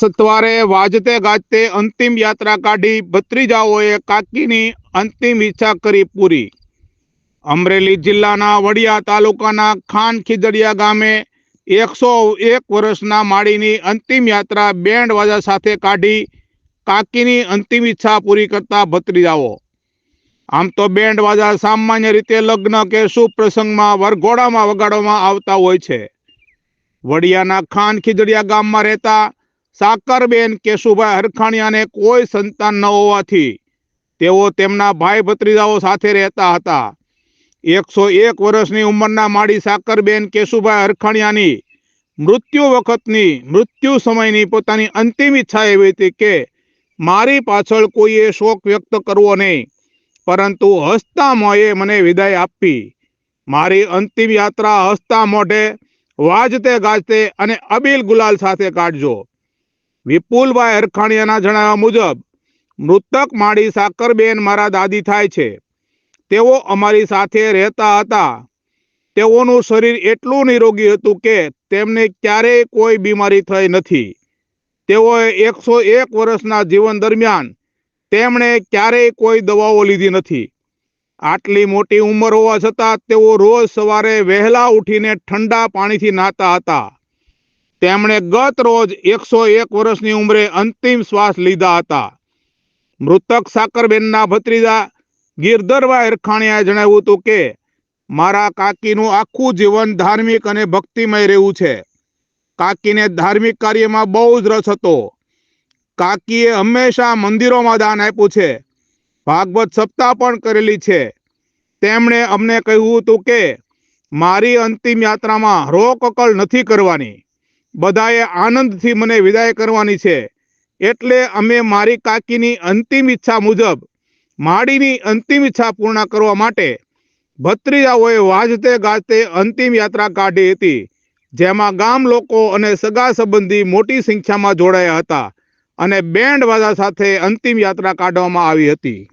સત્વારે વાજતે ગાજતે અંતિમ યાત્રા કાઢી ભત્રીજાઓએ કાકીની અંતિમ ઈચ્છા કરી પૂરી. અમરેલી જિલ્લાના વડિયા તાલુકાના ખાન ખીજડિયા ગામે એકસો એક વર્ષના માળીની અંતિમ યાત્રા બેન્ડ વાજા સાથે કાઢી કાકીની અંતિમ ઈચ્છા પૂરી કરતા ભત્રીજાઓ. આમ તો બેન્ડ વાજા સામાન્ય રીતે લગ્ન કે શુભ પ્રસંગમાં વરઘોડામાં વગાડવામાં આવતા હોય છે. વડિયાના ખાન ખીજડીયા ગામમાં રહેતા સાકરબેન કેશુભાઈ હરખાણિયાને કોઈ સંતાન ન હોવાથી તેઓ તેમના ભાઈ ભત્રીજાઓ સાથે રહેતા હતા. એકસો એક વર્ષની ઉંમરના માડી સાકરબેન કેશુભાઈ હરખાણિયાની મૃત્યુ વખતની મૃત્યુ સમયની પોતાની અંતિમ ઈચ્છા એવી હતી કે મારી પાછળ કોઈએ શોક વ્યક્ત કરવો નહીં, પરંતુ હસતા મોએ મને વિદાય આપી. મારી અંતિમ યાત્રા હસતા મોઢે વાજતે ગાજતે અને અબીલ ગુલાલ સાથે કાઢજો. વિપુલભાઈ હરખાણીયાના જણાવ્યા મુજબ, મૃતક માડી સાકરબેન મારા દાદી થાય છે. તેઓ અમારી સાથે રહેતા હતા. તેઓનું શરીર એટલું નિરોગી હતું કે તેમને ક્યારેય કોઈ બીમારી થઈ નથી. તેઓએ એકસો એક વર્ષના જીવન દરમિયાન તેમણે ક્યારેય કોઈ દવાઓ લીધી નથી. આટલી મોટી ઉંમર હોવા છતાં તેઓ રોજ સવારે વહેલા ઉઠીને ઠંડા પાણીથી નાતા હતા. તેમણે ગત રોજ એકસો એક વર્ષની ઉંમરે અંતિમ શ્વાસ લીધા હતા. મૃતક સાકરબેનના ભત્રીજા ગિરધરભાઈ હરખાણીયાએ જણાવ્યું હતું કે, મારા કાકીનું આખું જીવન ધાર્મિક અને ભક્તિમય રહેવું છે. કાકીને ધાર્મિક કાર્યમાં બહુ જ રસ હતો. કાકીએ હંમેશા મંદિરોમાં દાન આપ્યું છે. ભાગવત સપ્તાહ પણ કરેલી છે. તેમણે અમને કહ્યું હતું કે, મારી અંતિમ યાત્રામાં રોકકળ નથી કરવાની. બધાએ આનંદથી મને વિદાય કરવાની છે. એટલે અમે મારી કાકીની અંતિમ ઈચ્છા મુજબ, માડીની અંતિમ ઈચ્છા પૂર્ણ કરવા માટે ભત્રીજાઓએ વાજતે ગાજતે અંતિમ યાત્રા કાઢી હતી, જેમાં ગામ લોકો અને સગા સંબંધી મોટી સંખ્યામાં જોડાયા હતા અને બેન્ડ વાજા સાથે અંતિમ યાત્રા કાઢવામાં આવી હતી.